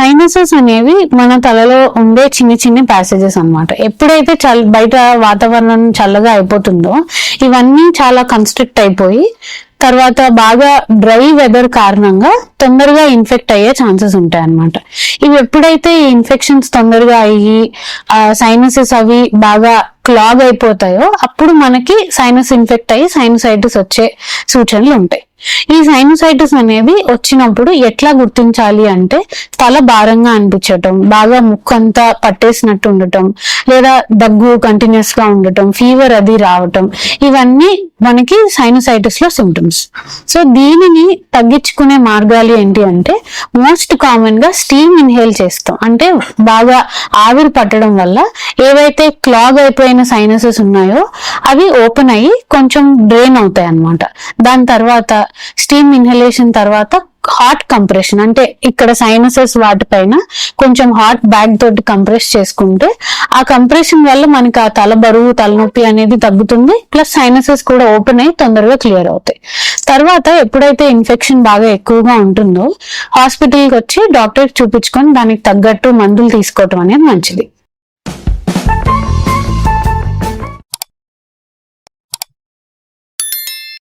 Sinuses అనేవి మన తలలో ఉండే చిన్న చిన్న ప్యాసేజెస్ అన్నమాట. ఎప్పుడైతే చల్ బయట వాతావరణం చల్లగా అయిపోతుందో ఇవన్నీ చాలా కన్స్ట్రిక్ట్ అయిపోయి తర్వాత బాగా డ్రై వెదర్ కారణంగా తొందరగా ఇన్ఫెక్ట్ అయ్యే ఛాన్సెస్ ఉంటాయి అన్నమాట. ఇవి ఎప్పుడైతే ఈ ఇన్ఫెక్షన్స్ తొందరగా అయ్యి సైనసెస్ అవి బాగా క్లాగ్ అయిపోతాయో అప్పుడు మనకి సైనస్ ఇన్ఫెక్ట్ అయ్యి సైనసైటిస్ వచ్చే సూచనలు ఉంటాయి. ఈ సైనసైటిస్ అనేది వచ్చినప్పుడు ఎట్లా గుర్తించాలి అంటే తల భారంగా అనిపించటం బాగా ముక్కు అంతా పట్టేసినట్టు ఉండటం లేదా దగ్గు కంటిన్యూస్గా ఉండటం ఫీవర్ అది రావటం ఇవన్నీ మనకి సైనసైటిస్లో సిమ్టమ్స్ సో దీనిని తగ్గించుకునే మార్గాలు ఏంటి అంటే మోస్ట్ కామన్గా స్టీమ్ ఇన్హేల్ చేస్తాం. అంటే బాగా ఆవిరి పట్టడం వల్ల ఏవైతే క్లాగ్ అయిపోయిన సైనసెస్ ఉన్నాయో అవి ఓపెన్ అయ్యి కొంచెం డ్రైన్ అవుతాయి అన్నమాట దాని తర్వాత స్టీమ్ ఇన్హలేషన్ తర్వాత హాట్ కంప్రెషన్ అంటే ఇక్కడ సైనసెస్ వాటిపైన కొంచెం హాట్ బ్యాగ్ తోటి కంప్రెస్ చేసుకుంటే ఆ కంప్రెషన్ వల్ల మనకి ఆ తల బరువు తలనొప్పి అనేది తగ్గుతుంది ప్లస్ సైనసెస్ కూడా ఓపెన్ అయ్యి తొందరగా క్లియర్ అవుతాయి. తర్వాత ఎప్పుడైతే ఇన్ఫెక్షన్ బాగా ఎక్కువగా ఉంటుందో హాస్పిటల్కి వచ్చి డాక్టర్ చూపించుకొని దానికి తగ్గట్టు మందులు తీసుకోవటం అనేది మంచిది.